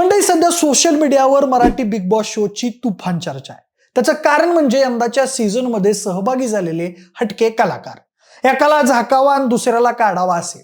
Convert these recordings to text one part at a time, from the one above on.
मंडळी सध्या सोशल मीडियावर मराठी बिग बॉस शोची तुफान चर्चा आहे. त्याचं कारण म्हणजे यंदाच्या सीझनमध्ये सहभागी झालेले हटके कलाकार. एकाला झाकावा आणि दुसऱ्याला काढावा असेल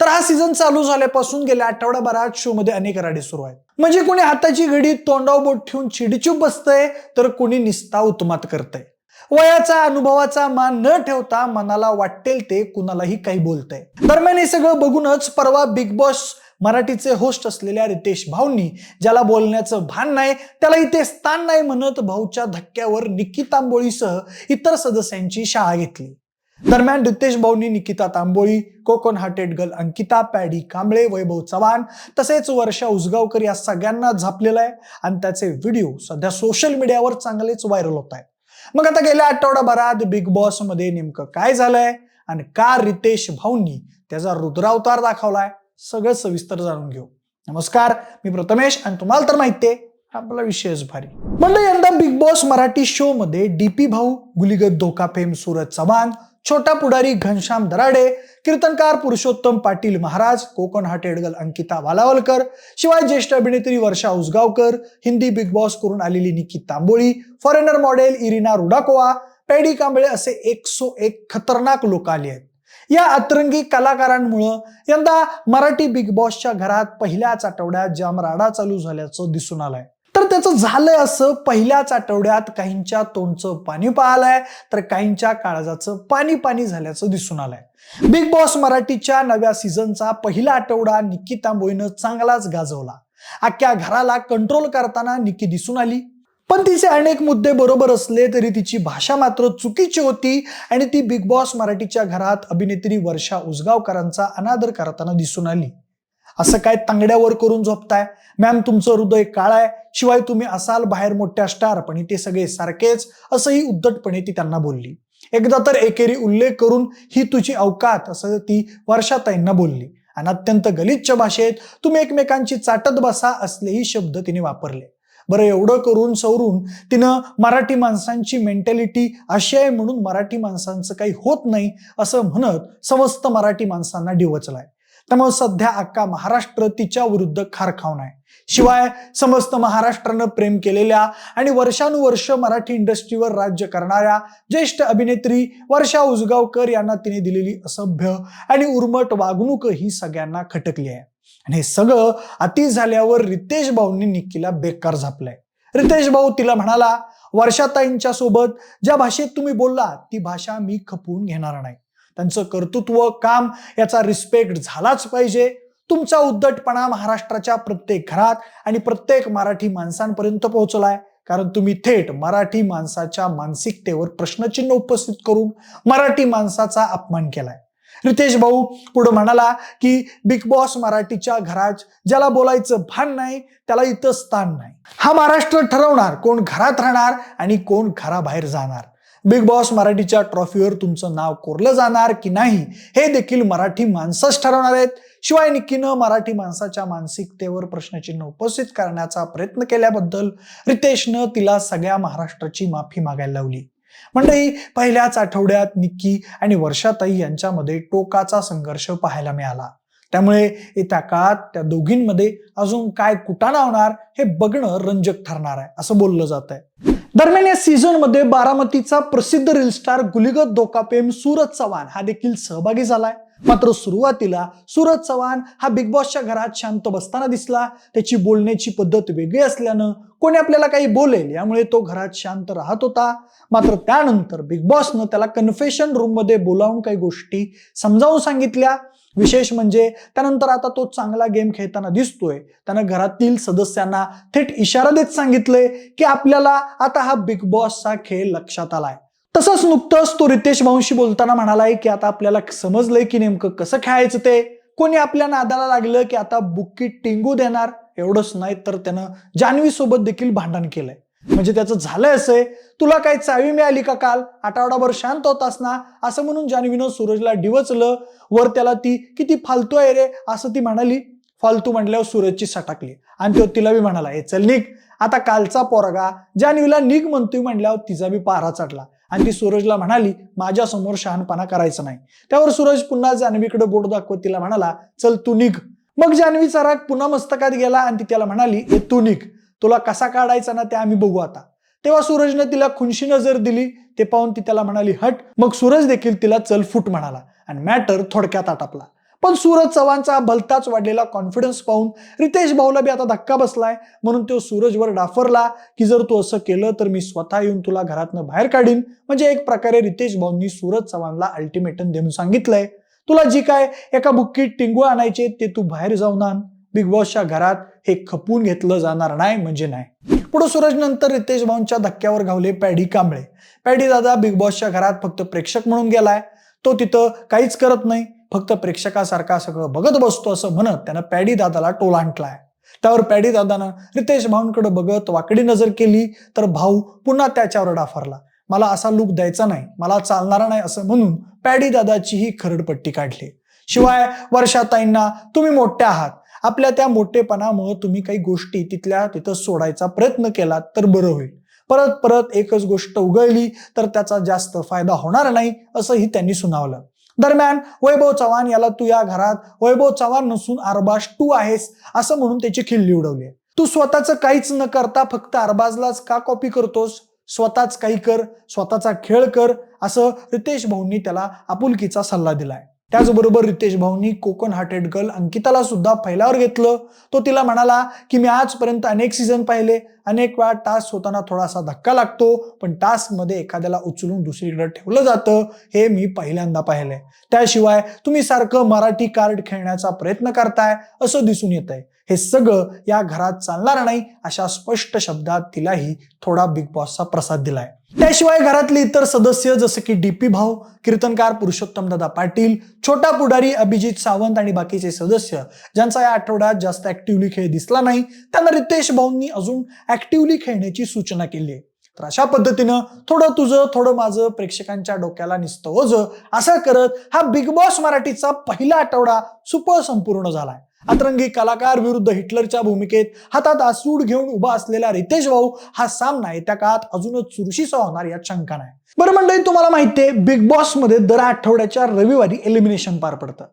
तर हा सीझन चालू झाल्यापासून गेल्या आठवड्याभरात शो मध्ये अनेक राडे सुरू आहेत. म्हणजे कोणी हाताची घडी तोंडावर बोट ठेवून चिडचूप बसतंय तर कोणी निस्ता उत्मात करतंय. वयाचा अनुभवाचा मान न ठेवता मनाला वाटेल ते कुणालाही काही बोलतंय. दरम्यान हे सगळं बघूनच परवा बिग बॉस मराठीचे होस्ट असलेल्या रितेश भाऊंनी ज्याला बोलण्याचं भान नाही त्याला इथे स्थान नाही म्हणत भाऊच्या धक्क्यावर निकी तांबोळीसह इतर सदस्यांची शाळा घेतली. दरम्यान रितेश भाऊंनी निकिता तांबोळी कोकण हार्टेड गर्ल अंकिता पॅडी कांबळे वैभव चव्हाण तसेच वर्षा उसगावकर या सगळ्यांना झापलेला आहे आणि त्याचे व्हिडिओ सध्या सोशल मीडियावर चांगलेच व्हायरल होत आहेत. मग आता गेल्या आठवडाभरात बिग बॉसमध्ये नेमकं काय झालंय आणि का रितेश भाऊंनी त्याचा रुद्रावतार दाखवलाय? सगळं सविस्तर जाणून घेऊ. नमस्कार मी प्रथमेश आणि तुम्हाला तर माहितीये आपला विषयच भारी. म्हणजे यंदा बिग बॉस मराठी शो मध्ये डीपी भाऊ गुलिगत धोका फेम सूरज चव्हाण छोटा पुढारी घनश्याम दराडे कीर्तनकार पुरुषोत्तम पाटील महाराज कोकण हाटेडगल अंकिता वालावलकर शिवाय ज्येष्ठ अभिनेत्री वर्षा उसगावकर हिंदी बिग बॉस करून आलेली Nikki Tamboli foreigner model Irina Rudakova Paddy Kamble असे एकसो एक खतरनाक लोक आले आहेत. या अतरंगी कलाकारांमुळं यंदा मराठी बिग बॉसच्या घरात पहिल्याच आठवड्यात जाम राडा चालू झाल्याचं दिसून आलंय. तर त्याचं झालंय असं पहिल्याच आठवड्यात काहींच्या तोंडचं पाणी पाहलंय तर काहींच्या काळजाचं पाणी पाणी झाल्याचं दिसून आलंय. बिग बॉस मराठीच्या नव्या सीझनचा पहिला आठवडा निक्की तांबोईनं चांगलाच गाजवला. अख्ख्या घराला कंट्रोल करताना निक्की दिसून आली. पण तिचे अनेक मुद्दे बरोबर असले तरी तिची भाषा मात्र चुकीची होती आणि ती बिग बॉस मराठीच्या घरात अभिनेत्री वर्षा उसगावकरांचा अनादर करताना दिसून आली. असं काय तांगड्यावर करून झोपताय? मॅम तुमचं हृदय काळ आहे. शिवाय तुम्ही असाल बाहेर मोठ्या स्टार पण ते सगळे सारखेच असंही उद्धटपणे ती त्यांना बोलली. एकदा तर एकेरी उल्लेख करून ही तुझी अवकात असं ती वर्षाताईंना बोलली. आणि अत्यंत गलिच्छ भाषेत तुम्ही एकमेकांची चाटत बसा असलेही शब्द तिने वापरले. बरं एवढं करून सवरून तिनं मराठी माणसांची मेंटॅलिटी अशी आहे म्हणून मराठी माणसांचं काही होत नाही असं म्हणत समस्त मराठी माणसांना डिवचलाय. त्यामुळे सध्या अख्खा महाराष्ट्र तिच्या विरुद्ध खार खाऊन आहे. शिवाय समस्त महाराष्ट्रानं प्रेम केलेल्या आणि वर्षानुवर्ष मराठी इंडस्ट्रीवर राज्य करणाऱ्या ज्येष्ठ अभिनेत्री वर्षा उजगावकर यांना तिने दिलेली असभ्य आणि उर्मट वागणूक ही सगळ्यांना खटकली आहे. आणि हे सगळं अति झाल्यावर रितेश भाऊंनी निक्कीला बेकार झापलंय. रितेश भाऊ तिला म्हणाला वर्षाताईंच्या सोबत ज्या भाषेत तुम्ही बोलला ती भाषा मी खपवून घेणार नाही. त्यांचं कर्तृत्व काम याचा रिस्पेक्ट झालाच पाहिजे. तुमचा उद्धटपणा महाराष्ट्राच्या प्रत्येक घरात आणि प्रत्येक मराठी माणसांपर्यंत पोहोचलाय. कारण तुम्ही थेट मराठी माणसाच्या मानसिकतेवर प्रश्नचिन्ह उपस्थित करून मराठी माणसाचा अपमान केलाय. रितेश भाऊ पुढे म्हणाला की बिग बॉस मराठीच्या घरात ज्याला बोलायचं भान नाही त्याला इथं स्थान नाही. हा महाराष्ट्र ठरवणार कोण घरात राहणार आणि कोण घराबाहेर जाणार. बिग बॉस मराठीच्या ट्रॉफीवर तुमचं नाव कोरलं जाणार की नाही हे देखील मराठी माणसंच ठरवणार आहेत. शिवाय निकीनं मराठी माणसाच्या मानसिकतेवर प्रश्नचिन्ह उपस्थित करण्याचा प्रयत्न केल्याबद्दल रितेशनं तिला सगळ्या महाराष्ट्राची माफी मागायला लावली. मंडळी पहिल्याच आठवड्यात निक्की आणि वर्षाताई यांच्यामध्ये टोकाचा संघर्ष पाहायला मिळाला. त्यामुळे येत्या काळात त्या दोघींमध्ये अजून काय कुटाणा होणार हे बघणं रंजक ठरणार आहे असं बोललं जात आहे दरम्यान या सीझनमध्ये बारामतीचा प्रसिद्ध रील स्टार गुलिगत धोकापेम सूरज चव्हाण हा देखील सहभागी झालाय. मात्र सुरुवातीला सूरज चव्हाण हा बिग बॉसच्या घरात शांत बसताना दिसला. त्याची बोलण्याची पद्धत वेगळी असल्यानं कोणी आपल्याला काही बोलेल यामुळे तो घरात शांत राहत होता. मात्र त्यानंतर बिग बॉसनं त्याला कन्फेशन रूममध्ये बोलावून काही गोष्टी समजावून सांगितल्या. विशेष म्हणजे त्यानंतर आता तो चांगला गेम खेळताना दिसतोय. त्यानं घरातील सदस्यांना थेट इशारा देत सांगितलंय की आपल्याला आता हा बिग बॉसचा खेळ लक्षात आलाय. तसंच नुकतंच तो रितेश भाऊंशी बोलताना म्हणालाय की आता आपल्याला समजलंय की नेमकं कसं खेळायचं ते. कोणी आपल्या नादाला लागलं की आता बुक्की टिंगू देणार? एवढंच नाही तर त्यानं जान्हवी सोबत देखील भांडण केलंय. म्हणजे त्याचं झालंय असं तुला काही चावी मिळाली का काल? आठवडाभर शांत होतास ना? असं म्हणून जान्हवीनं सूरजला डिवचलं. वर त्याला ती किती फालतू आहे रे असं ती म्हणाली. फालतू म्हणल्यावर सूरजची सटाकली. आणि तो तिला बी म्हणाला हे चल निघ. आता कालचा पोरगा. जान्हवीला निघ म्हणतोय म्हणल्यावर तिचा बी पारा चढला. आणि ती सूरजला म्हणाली माझ्यासमोर शहाणपणा करायचा नाही. त्यावर सूरज पुन्हा जान्हवीकडे बोट दाखवत तिला म्हणाला चल तू निघ. मग जान्हवीचा राग पुन्हा मस्तकात गेला आणि ती त्याला म्हणाली ए तू निघ. तुला कसा काढायचा ना ते आम्ही बघू आता. तेव्हा सूरजनं तिला खुनशी नजर दिली ते पाहून ती त्याला म्हणाली हट. मग सूरज देखील तिला चल फूट म्हणाला आणि मॅटर थोडक्यात आटापला. पण सूरज चव्हाणचा भलताच वाढलेला कॉन्फिडन्स पाहून रितेश भाऊला बी आता धक्का बसलाय. म्हणून तो सूरजवर डाफरला की जर तू असं केलं तर मी स्वतः येऊन तुला घरातनं बाहेर काढीन. म्हणजे एक प्रकारे रितेश भाऊंनी सूरज चव्हाणला अल्टिमेटम देऊन सांगितलंय. तुला जी काय एका बुक्कीत टिंगू आणायचे ते तू बाहेर जाऊन आण. बिग बॉसच्या घरात हे खपून घेतलं जाणार नाही म्हणजे नाही. पुढे सूरज नंतर रितेश भाऊंच्या धक्क्यावर घावले पॅडी कांबळे. पॅडी दादा बिग बॉसच्या घरात फक्त प्रेक्षक म्हणून गेलाय. तो तिथं काहीच करत नाही फक्त प्रेक्षकासारखा सगळं बघत बसतो असं म्हणत त्यानं पॅडी दादाला टोलांटलाय त्यावर पॅडी दादानं रितेश भाऊंकडे बघत वाकडी नजर केली तर भाऊ पुन्हा त्याच्यावर डाफरला. मला असा लुक द्यायचा नाही मला चालणारा नाही असं म्हणून पॅडी दादाचीही खरडपट्टी काढली. शिवाय वर्षाताईंना तुम्ही मोठ्या आहात आपल्या त्या मोठेपणामुळे तुम्ही काही गोष्टी तिथल्या तिथं सोडायचा प्रयत्न केलात तर बरं होईल. परत परत एकच गोष्ट उगळली तर त्याचा जास्त फायदा होणार नाही असंही त्यांनी सुनावलं. दरम्यान वैभव चव्हाण याला तू या घरात वैभव चव्हाण नसून अरबाज तू आहेस असं म्हणून त्याची खिल्ली उडवली तू स्वतःच काहीच न करता फक्त अरबाजलाच का कॉपी करतोस? स्वतःच काही कर स्वतःचा खेळ कर असं रितेश भाऊंनी त्याला आपुलकीचा सल्ला दिलाय. त्याचबरोबर रितेश भाऊंनी कोकण हार्टेड गर्ल अंकिताला सुद्धा पहिल्यावर घेतलं. तो तिला म्हणाला की मी आजपर्यंत अनेक सीझन पाहिले. अनेक वेळा टास्क होताना थोडासा धक्का लागतो पण टास्कमध्ये एखाद्याला उचलून दुसरीकडे ठेवलं जातं. हे मी पहिल्यांदा पाहिलंय त्याशिवाय तुम्ही सारखं मराठी कार्ड खेळण्याचा प्रयत्न करताय असं दिसून येत आहे हे सगळं या घरात चालणार नाही अशा स्पष्ट शब्दात तिलाही थोडा बिग बॉसचा प्रसाद दिलाय. त्याशिवाय घरातले इतर सदस्य जसं की डीपी भाऊ कीर्तनकार पुरुषोत्तम दादा पाटील छोटा पुढारी अभिजित सावंत आणि बाकीचे सदस्य ज्यांचा या आठवड्यात जास्त ऍक्टिव्हली खेळ दिसला नाही त्यांना रितेश भाऊंनी अजून ऍक्टिव्हली खेळण्याची सूचना केली आहे. तर अशा पद्धतीनं थोडं तुझं थोडं माझं प्रेक्षकांच्या डोक्याला निसतं ओझं असं करत हा बिग बॉस मराठीचा पहिला आठवडा सुपर संपूर्ण झालाय. अतरंगी कलाकार विरुद्ध हिटलरच्या भूमिकेत हातात आसूड घेऊन उभा असलेला रितेश भाऊ हा सामना येत्या काळात अजूनच चुरशीचा होणार यात शंका नाही. बरं मंडळी तुम्हाला माहितीये बिग बॉसमध्ये दर आठवड्याच्या रविवारी एलिमिनेशन पार पडतं.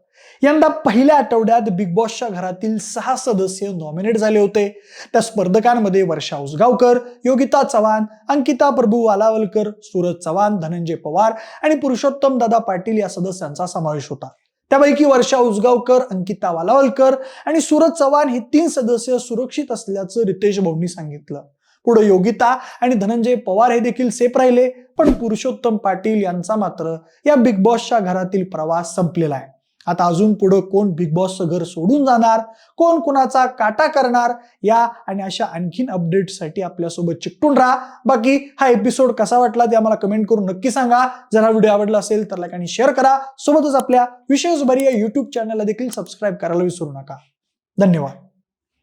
यंदा पहिल्या आठवड्यात बिग बॉसच्या घरातील सहा सदस्य नॉमिनेट झाले होते. त्या स्पर्धकांमध्ये वर्षा उसगावकर योगिता चव्हाण अंकिता प्रभू वालावलकर सूरज चव्हाण धनंजय पवार आणि पुरुषोत्तम दादा पाटील या सदस्यांचा समावेश होता. त्यापैकी वर्षा उसगावकर अंकिता वालावलकर आणि सुरज चव्हाण हे तीन सदस्य सुरक्षित असल्याचं रितेश भाऊंनी सांगितलं. पुढे योगिता आणि धनंजय पवार हे देखील सेफ राहिले पण पुरुषोत्तम पाटील यांचा मात्र या बिग बॉसच्या घरातील प्रवास संपलेला आहे. आता अजून पुढं कोण बिग बॉसचं घर सोडून जाणार? कोण कुणाचा काटा करणार? या आणि अशा आणखीन अपडेटसाठी आपल्यासोबत चिकटून राहा. बाकी हा एपिसोड कसा वाटला ते आम्हाला कमेंट करून नक्की सांगा. जर हा व्हिडिओ आवडला असेल तर लाईक आणि शेअर करा. सोबतच आपल्या विशेष बरी या युट्यूब चॅनलला देखील सबस्क्राईब करायला विसरू नका. धन्यवाद.